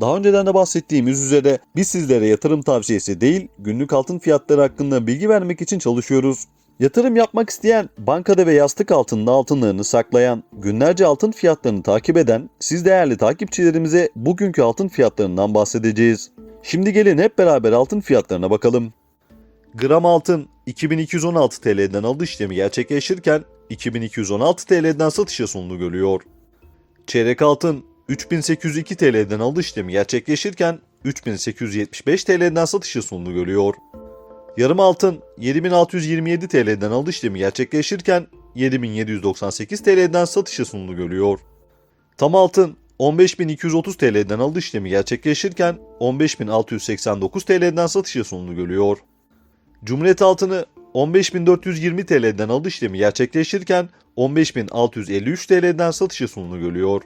Daha önceden de bahsettiğimiz üzere biz sizlere yatırım tavsiyesi değil, günlük altın fiyatları hakkında bilgi vermek için çalışıyoruz. Yatırım yapmak isteyen, bankada ve yastık altında altınlarını saklayan, günlerce altın fiyatlarını takip eden siz değerli takipçilerimize bugünkü altın fiyatlarından bahsedeceğiz. Şimdi gelin hep beraber altın fiyatlarına bakalım. Gram altın 2216 TL'den alış işlemi gerçekleşirken 2216 TL'den satışa sonunu görüyor. Çeyrek altın 3802 TL'den alış işlemi gerçekleşirken 3875 TL'den satışa sonunu görüyor. Yarım altın 7627 TL'den alış işlemi gerçekleşirken 7798 TL'den satışa sonunu görüyor. Tam altın 15230 TL'den alış işlemi gerçekleşirken 15689 TL'den satışa sonunu görüyor. Cumhuriyet altını 15420 TL'den alış işlemi gerçekleşirken 15653 TL'den satışa sonunu görüyor.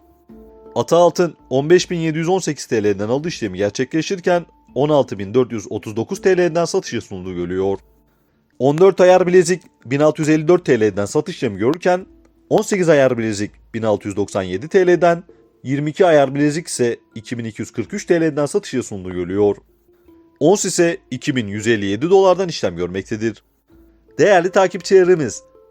Ata altın 15718 TL'den alış işlemi gerçekleşirken 16439 TL'den satışa sunulduğu görülüyor. 14 ayar bilezik 1654 TL'den satış işlemi görürken 18 ayar bilezik 1697 TL'den 22 ayar bilezik ise 2243 TL'den satışa sunduğu görülüyor. Ons ise 2157 dolardan işlem görmektedir. Değerli takipçilerimiz,